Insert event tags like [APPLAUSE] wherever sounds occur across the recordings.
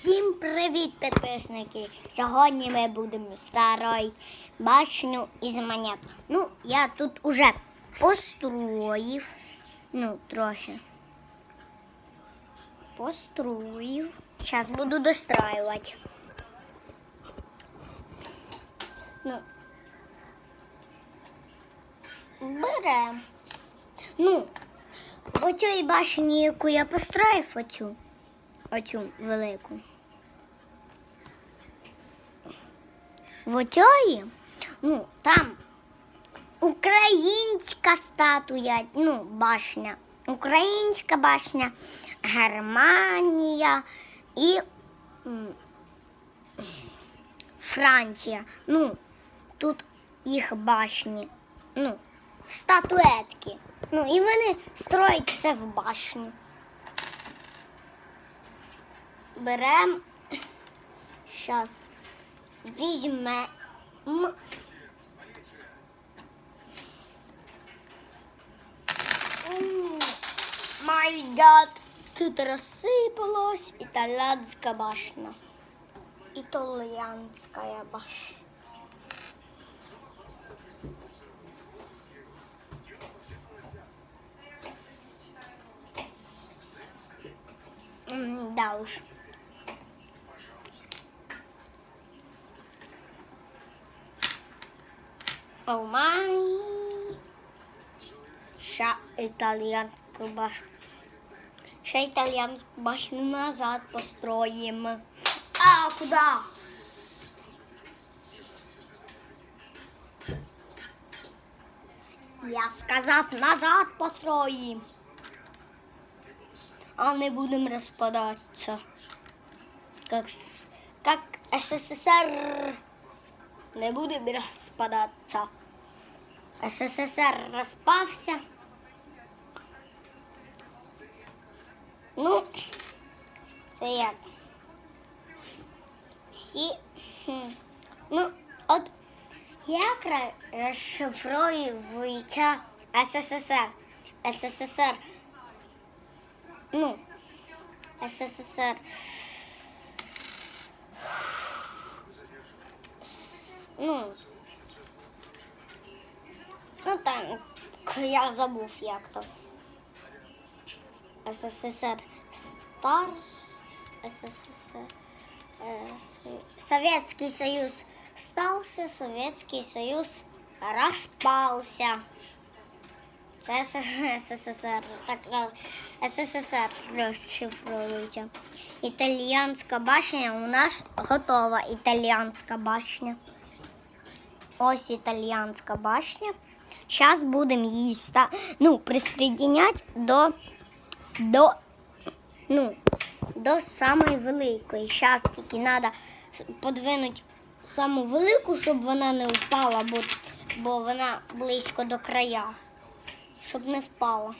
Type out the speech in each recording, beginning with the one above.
Всім привіт, підписники! Сьогодні ми будемо строїти башню із монет. Ну, я тут уже построїв. Ну, трохи. Построїв. Зараз буду достроювати. Ну, берем. Ну, оцій башні, яку я построїв, оцю, оцю велику. В оцій, ну, там українська статуя, ну, башня. Українська башня, Германія і Франція. Ну, тут їх башні. Ну, статуетки. Ну, і вони строять це в башню. Беремо. Зараз візьмемо. Май гад, тут розсипалась італійська башня. Італіянська башня. Да уж. О май. Ща італійську башню. Ще італійську башню назад построїмо. А, куди? Я сказав назад построїм. А не будем распадаться. Как, как СССР. Не будем распадаться. СССР розпався. Ну, це як? Всі. Ну, от як розшифровується СССР? СССР. Ну, СССР. Ну, ну там, я забув як то. СССР стар, СССР, э, С- Советский Союз стался, Советский Союз распался. Це С- СССР. Так, е, СССР розшифровується. Італіянська башня у нас готова. Італіянська башня. Ось італіянська башня. Зараз будемо її ста... ну, присоединяти до, до, ну, до самої великої. Зараз тільки треба подвинути саму велику, щоб вона не впала, бо, бо вона близько до края щоб не впала,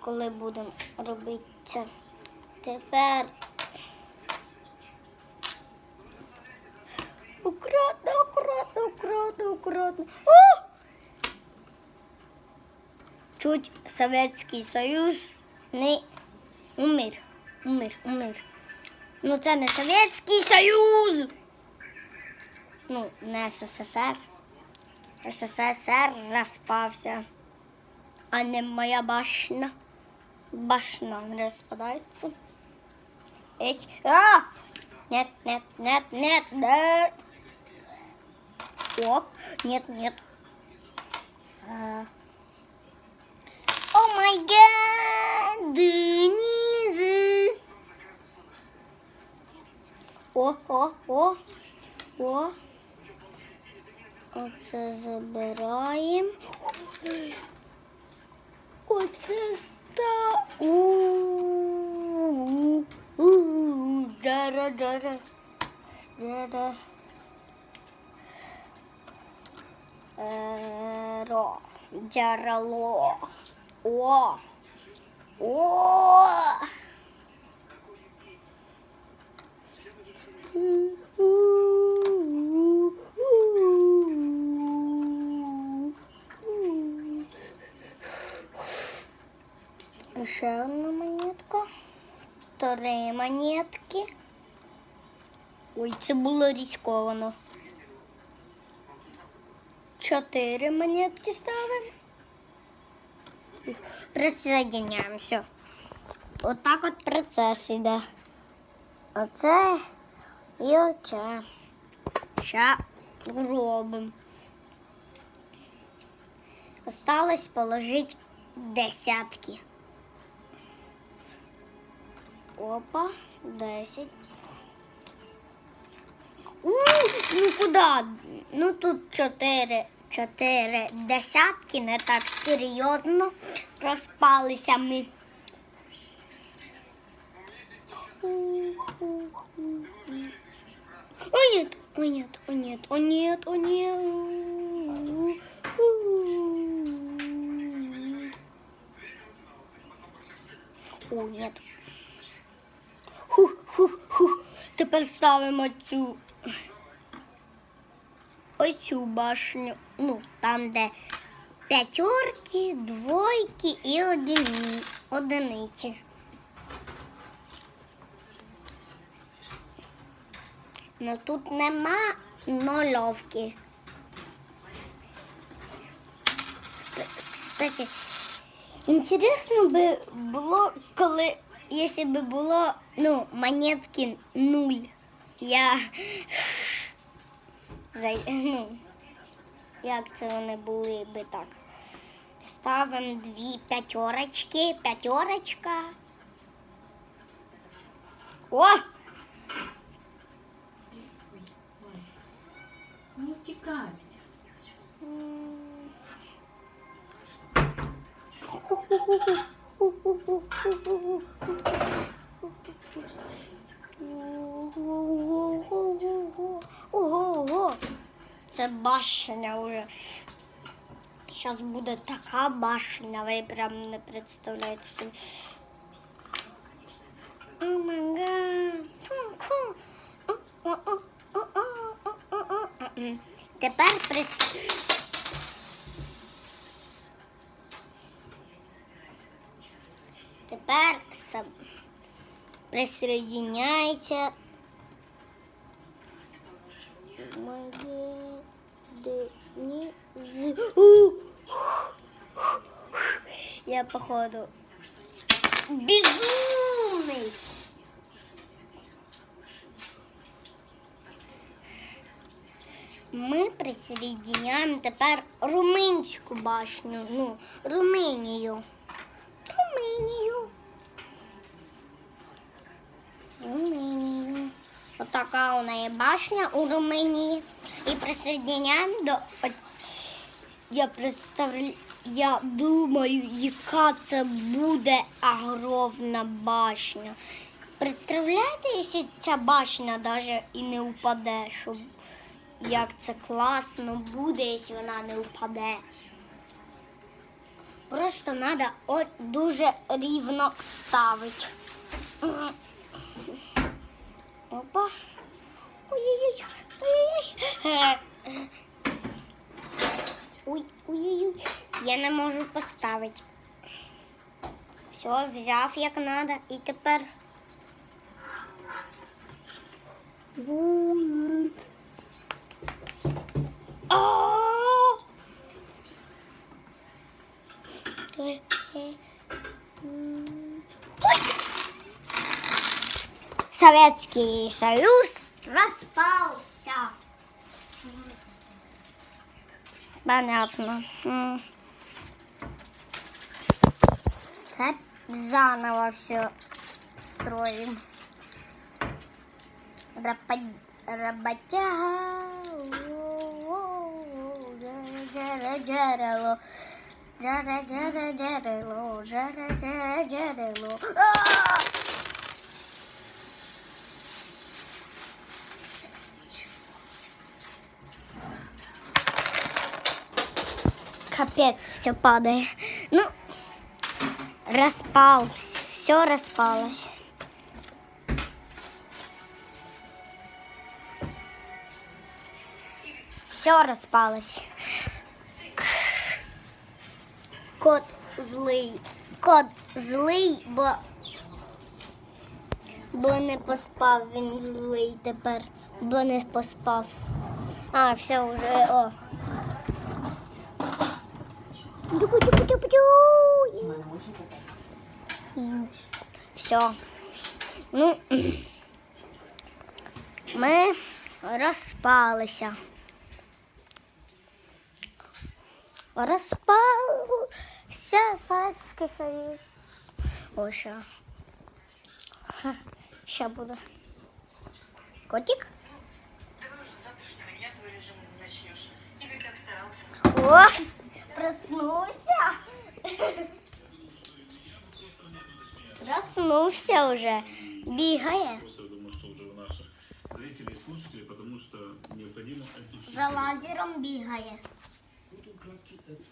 коли будемо робити це. Тепер акуратно, акуратно, акуратно, акуратно. О! Чуть Советський Союз не умер. Умер, умер. Ну це не Советський Союз. Ну, не СССР. СССР розпався, а не моя башня. Башня розпадається. Эть. А! Нет, нет, нет, нет, нет. О, нет, нет. А. О май гад, Денизы. О, о, о, о. Оце забираємо. Оце ста. У-у-у. У-у-у. Дара-дара. Ро. Джарало. О. О. Ще одна монетка. три монетки. Ой, це було різковано. Чотири монетки ставимо. Присоединяємо, все. Отак от процес іде. Оце і оце. Ща робимо. Осталось положити десятки. Опа, десять. У, ну куди? Ну тут чотири, чотири десятки, не так серйозно. Розпалися ми. О нет, о нет, о нет, о нет, о нет. О, нет. Хух, хух, хух. Тепер ставимо цю оцю башню. Ну, там, де п'ятерки, двойки і одині, одиниці. Ну тут нема нульовки. Кстати, интересно би було, коли, якщо би було, ну, монетки нуль. Я [LAUGHS] ну, як це вони були би так. Ставимо дві п'ятерочки, п'ятерочка. О! Башня вже. Зараз буде така башня, ви прям не представляєте собі. О май гад. Ху-ху. О-о-о-о-о-о-о-о. Тепер прис... Тепер сам присоединяйте. У! Я походу безумный. Ми присоединяємо тепер румунську башню. Ну, Румунію. Румунію. Румунію. Отака у неї башня у Румунії. І присоединяємо до я представляю, я думаю, яка це буде огромна башня. Представляєте, якщо ця башня навіть і не впаде, щоб як це класно буде, якщо вона не впаде. Просто треба от дуже рівно ставити. Опа. Ой-ой-ой. Ой-ой-ой. Ой. Я не можу поставити. Все, взяв як треба і тепер. Советский Союз распался. Ben yaptım. Hmm. Сет заново все строим. Рапа... Работяга. Джерело. Джерело. Джерело. Джерело. Джерело. Капец, все падает. Ну, распалось. Все распалось. Все распалось. Кот злий. Кот злий, бо Бо не поспав, він злий тепер, бо не поспав. А, все вже, о. Все. Ну, ми розпалися. Розпався Сацький Союз. Ось що. Ха, Ще буде. Котик? Давай уже с завтрашнего дня твой режим начнешь. Игорь так старался. Ось, проснувся. Проснувся. Бігає. Уже отключить. За лазером бігає.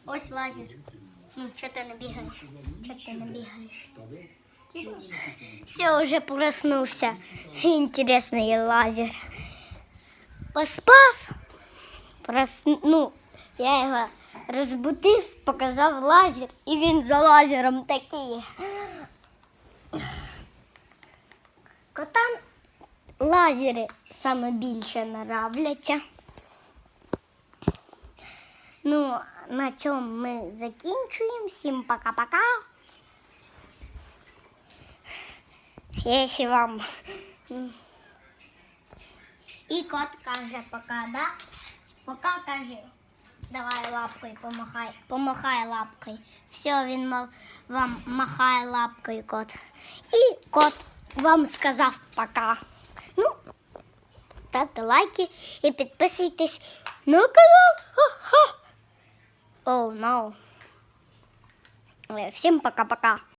Ось лазер. Ну, чого ти не бігаєш? Чого ти не бігаєш? Все, вже проснувся. Інтересний лазер. Поспав. Просну... Ну, я його розбудив, показав лазер, і він за лазером такий. Котам лазери саме більше нравляться. Ну, на цьому ми закінчуємо. Всім пока-пока. Якщо вам. І кот каже пока, да? Пока каже. Давай лапкою помахай. Помахай лапкою. Все, він вам махає лапкою кот. І кот вам сказав пока. Ну, ставте лайки і підписуйтесь на канал. Оу, oh, no. Всем пока-пока.